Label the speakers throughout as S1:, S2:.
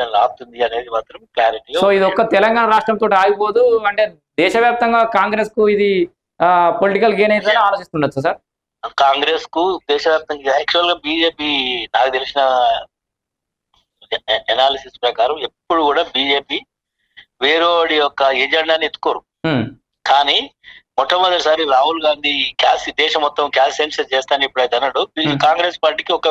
S1: ఆపుతుంది అనేది మాత్రం క్లారిటీ
S2: సో ఇది ఒక్క తెలంగాణ రాష్ట్రంతో ఆగిపోదు. అంటే దేశవ్యాప్తంగా కాంగ్రెస్కు ఇది పొలిటికల్ గెయిన్ అవుతుందని ఆలోచిస్తుండొచ్చు సార్.
S1: కాంగ్రెస్కు దేశవ్యాప్తంగా యాక్చువల్గా బీజేపీ నాకు తెలిసిన ఎనాలిసిస్ ప్రకారం ఎప్పుడు కూడా బీజేపీ వేరేవాడి యొక్క ఎజెండాని ఎత్తుకోరు. కానీ మొట్టమొదటిసారి రాహుల్ గాంధీ క్యాస్ దేశం మొత్తం క్యాస్ సెన్సర్ చేస్తాను ఇప్పుడైతే అన్నాడు. కాంగ్రెస్ పార్టీకి ఒక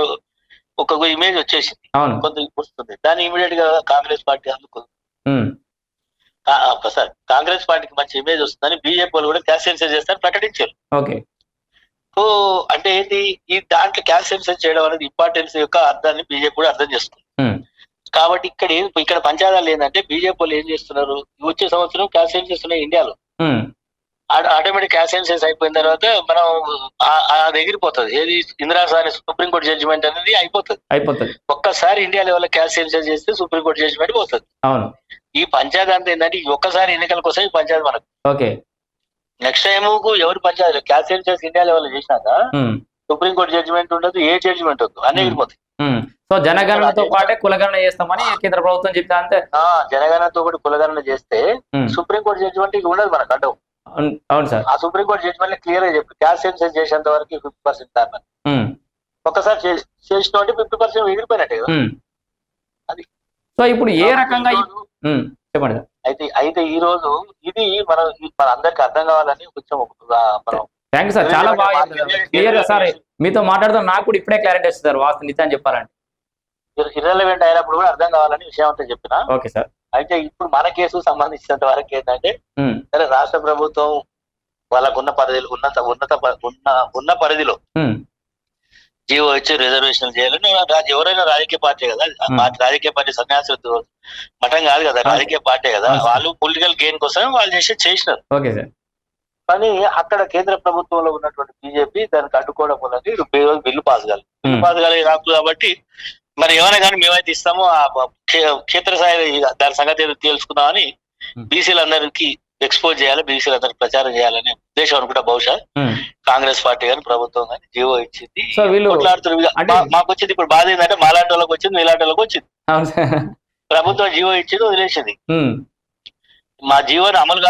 S1: ఒక ఇమేజ్ వచ్చేసింది. కొంత వస్తుంది. దాన్ని ఇమీడియట్గా కాంగ్రెస్ పార్టీ అందుకు
S2: ఉమ్,
S1: సార్ కాంగ్రెస్ పార్టీకి మంచి ఇమేజ్ వస్తుందని బీజేపీ వాళ్ళు కూడా క్యాష్ సెన్సర్ చేస్తారని ప్రకటించారు.
S2: ఓకే.
S1: సో అంటే ఏంటి? ఈ దాంట్లో క్యాష్ సెన్సర్ చేయడం అనేది ఇంపార్టెన్స్ యొక్క అర్థాన్ని బీజేపీ కూడా అర్థం చేసుకుంది.
S2: ఉమ్,
S1: కాబట్టి ఇక్కడ ఇక్కడ పంచాదాలు ఏంటంటే బీజేపీ వాళ్ళు ఏం చేస్తున్నారు? వచ్చే సంవత్సరం క్యాష్ సెన్సెస్ ఉన్నాయి ఇండియాలో. ఆటోమేటిక్ క్యాష్ సెన్సెస్ అయిపోయిన తర్వాత మనం అది ఎగిరిపోతుంది ఏది ఇందిరాసాని సుప్రీంకోర్టు జడ్జిమెంట్ అనేది అయిపోతుంది.
S2: అయిపోతుంది.
S1: ఒక్కసారి ఇండియా లెవెల్ క్యాష్ సెన్సెస్ చేస్తే సుప్రీంకోర్టు జడ్జిమెంట్ పోతుంది.
S2: అవును.
S1: ఈ పంచాయతీ అంతా ఏంటంటే ఈ ఒక్కసారి ఎన్నికల కోసం ఈ పంచాయతీ మనకు.
S2: ఓకే.
S1: నెక్స్ట్ టైం ఎవరు పంచాయతీ క్యాష్ సెన్సెస్ ఇండియా లెవెల్ చేసినాక సుప్రీంకోర్టు జడ్జిమెంట్ ఉండదు ఏ జడ్జిమెంట్ వద్దు అన్ని
S2: Hmm.
S1: ఎగిరిపోతాయి.
S2: సో జనగణనతో పాటే కులగణన చేస్తామని కేంద్ర ప్రభుత్వం చెప్తే అంతే.
S1: ఆ, జనగణనతో కూడా కులగణన చేస్తే సుప్రీంకోర్టు జడ్జిమెంట్ ఇక ఉండదు మనకు అడ్డం.
S2: అవును సార్.
S1: ఆ సుప్రీంకోర్టు జడ్జిమెంట్ క్లియర్గా చెప్పి క్యాష్ సెన్సెస్ చేసేంత వరకు ఫిఫ్టీ పర్సెంట్ ఒక్కసారి చే- చేసిన ఫిఫ్టీ పర్సెంట్ ఎగిరిపోయినట్టే కదా. అది.
S2: సో ఇప్పుడు ఏ రకంగా చెప్పండి
S1: అయితే అయితే ఈ రోజు ఇది మనం మన అందరికి అర్థం కావాలని కొంచెం మనం
S2: థ్యాంక్ యూ సార్ చాలా బాగా క్లియర్ సార్ మీతో మాట్లాడదాం నాకు కూడా ఇప్పుడే క్లారిటీ వస్తుంది సార్ వాస్తు నిజాన్ని చెప్పాలంటే.
S1: ఇర్రెలవెంట్ అయినప్పుడు కూడా అర్థం కావాలని విషయం అంతా చెప్పిన.
S2: Okay sir.
S1: అయితే ఇప్పుడు మన కేసు సంబంధించినంత వరకు ఏంటంటే సరే రాష్ట్ర ప్రభుత్వం వాళ్ళకున్న పరిధిలో ఉన్నత ఉన్నత ఉన్న ఉన్న పరిధిలో జీవో ఇచ్చి రిజర్వేషన్ చేయాలని ఎవరైనా రాజకీయ పార్టీ కదా రాజకీయ పార్టీ సన్యాసి మఠం కాదు కదా. రాజకీయ పార్టీ కదా. వాళ్ళు పొలిటికల్ గెయిన్ కోసం వాళ్ళు చేసి చేసినారు. కానీ అక్కడ కేంద్ర ప్రభుత్వంలో ఉన్నటువంటి బీజేపీ దానికి అడ్డుకోవడం వల్ల బిల్లు పాస్ కాలేదు. బిల్లు పాస్ కాలేదు రాదు కాబట్టి మరి ఏమైనా కానీ మేమైతే ఇస్తాము ఆ క్షే- క్షేత్రస్థాయి దాని సంగతి తెలుసుకుందామని. బీసీలందరికీ ఎక్స్పోజ్ చేయాలి బీసీలందరికీ ప్రచారం చేయాలనే ఉద్దేశం అనుకుంటా బహుశా. కాంగ్రెస్ పార్టీ కానీ ప్రభుత్వం కానీ జీవో ఇచ్చింది మాకు వచ్చింది ఇప్పుడు బాధ ఏంటంటే మాలాంటి వాళ్ళకి వచ్చింది మీలాంటి వాళ్ళకి వచ్చింది ప్రభుత్వం జీవో ఇచ్చింది వదిలేసింది. మా జీవోని అమలు